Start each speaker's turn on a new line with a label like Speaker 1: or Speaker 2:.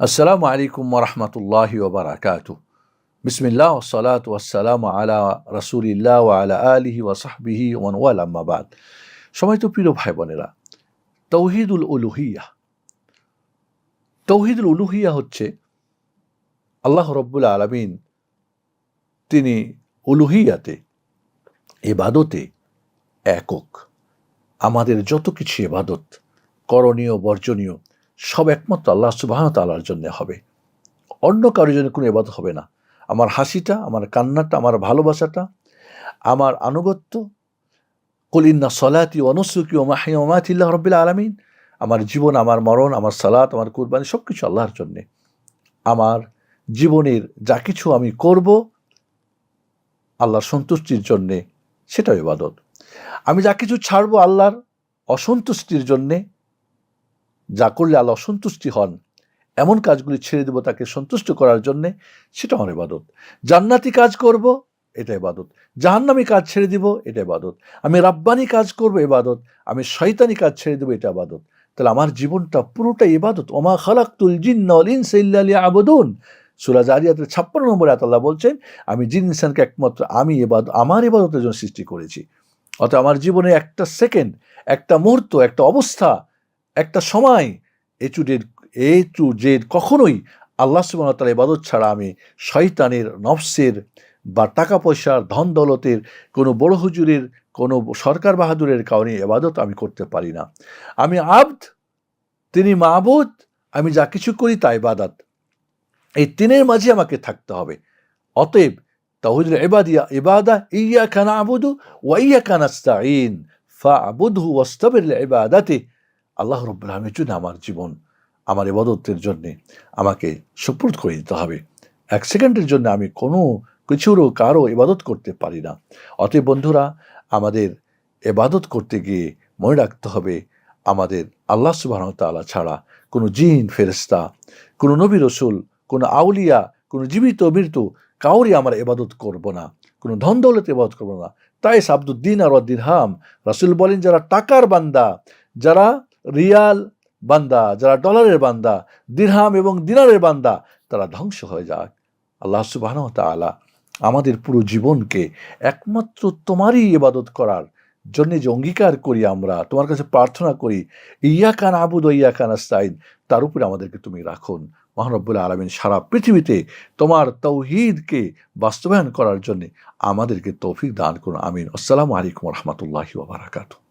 Speaker 1: আসসালামু আলাইকুম রহমতুল্লাহ ওবরাকাতু বিসমিল্লাহ ওসলাত ওয়াসালাম আলা রসুলিল্লাহ আলা আলিহি ওয়াসাহবিহি ওমান ওয়াল আম্মাবাদ সময় তো প্রিয় ভাই বোনেরা তৌহিদুল উলুহিয়া তৌহিদুল উলুহিয়া হচ্ছে আল্লাহ রব্বুল আলমিন তিনি উলুহিয়াতে এবাদতে একক আমাদের যত কিছু এবাদত করণীয় বর্জনীয় সব একমাত্র আল্লাহ সুবাহ তাল্লার জন্য হবে। অন্য কারোর জন্য কোনো এবাদত হবে না। আমার হাসিটা, আমার কান্নাটা, আমার ভালোবাসাটা, আমার আনুগত্য কলিন্না সলাতি অনুসুকি ওমাহি ওমাতিল্লাহ রব্বিল আলমিন, আমার জীবন, আমার মরণ, আমার সালাত, আমার কুরবানি সব কিছু আল্লাহর জন্যে। আমার জীবনের যা কিছু আমি করব আল্লাহর সন্তুষ্টির জন্যে, সেটাও ইবাদত। আমি যা কিছু ছাড়বো আল্লাহর অসন্তুষ্টির জন্যে যা করলে আল্লাহ অসন্তুষ্টি হন। এমন কাজগুলি ছেড়ে দেবো তাকে সন্তুষ্ট করার জন্যে, সেটা আমার ইবাদত। জান্নাতি কাজ করব, এটা ইবাদত। জাহান্নামি কাজ ছেড়ে দিব, এটা ইবাদত। আমি রাব্বানি কাজ করব, ইবাদত। আমি শয়তানি কাজ ছেড়ে দেবো, এটা ইবাদত। তাহলে আমার জীবনটা পুরোটা ইবাদত। ওমা খালাকুল জিন্নল ইনসাইল্লি আবদুন সুরাজ আরিয়াতের ছাপ্পান্ন নম্বরে আতাল্লাহ বলছেন, আমি জিন ইনসানকে একমাত্র আমি এবাদ আমার ইবাদতের জন্য সৃষ্টি করেছি। অর্থাৎ আমার জীবনে একটা সেকেন্ড, একটা মুহূর্ত, একটা অবস্থা একটা সময় এ to date A to Z কখনোই আল্লাহ সুবাহতাল ইবাদত ছাড়া আমি শয়তানের, নফসের বা টাকা পয়সার ধন দৌলতের কোনো বড় হুজুরের, কোনো সরকার বাহাদুরের কারণে এবাদত আমি করতে পারি না। আমি আব্দ, তিনি মাহবুদ আমি যা কিছু করি তা ইবাদত। এই তিনের মাঝে আমাকে থাকতে হবে। অতএব তাহিদ এবাদিয়া ইবাদা ইয়া খানা আবুদু ওয়াইয়া কানাস্তাইন ফা আবুদহু ওয়াস্তাবির ইবাদাতে আল্লাহ রব্বুল আলমের জন্য আমার জীবন, আমার এবাদতের জন্যে আমাকে সুপ্রুত করে দিতে হবে, এক সেকেন্ডের জন্য আমি কোনো কিছুরও কারও এবাদত করতে পারি না। অতএব বন্ধুরা, আমাদের এবাদত করতে গিয়ে মনে রাখতে হবে, আমাদের আল্লাহ সুবাহ তালা ছাড়া কোনো জিন ফেরেস্তা কোনো নবী রসুল, কোনো আউলিয়া, কোনো জীবিত মৃত্যু কাউরই আমরা এবাদত করব না, কোনো ধন দৌলত এবাদত করব না। তাই সাবদুদ্দিন আর হাম রাসুল বলেন, যারা টাকার বান্দা, যারা রিয়াল বান্দা, যারা ডলারের বান্দা, দিরহাম এবং দিনারের বান্দা, তারা ধ্বংস হয়ে যাক। আল্লাহ সুবাহ তালা আমাদের পুরো জীবনকে একমাত্র তোমারই ইবাদত করার জন্য যে অঙ্গীকার করি আমরা, তোমার কাছে প্রার্থনা করি ইয়া কান আবুদ ইয়া কান আস্তাইন তার উপরে আমাদেরকে তুমি রাখুন। মহানব্বুল আলমিন সারা পৃথিবীতে তোমার তৌহিদকে বাস্তবায়ন করার জন্যে আমাদেরকে তৌফিক দান করুন। আমিন। আসসালামু আলাইকুম রহমতুল্লাহি ওবরাকাতু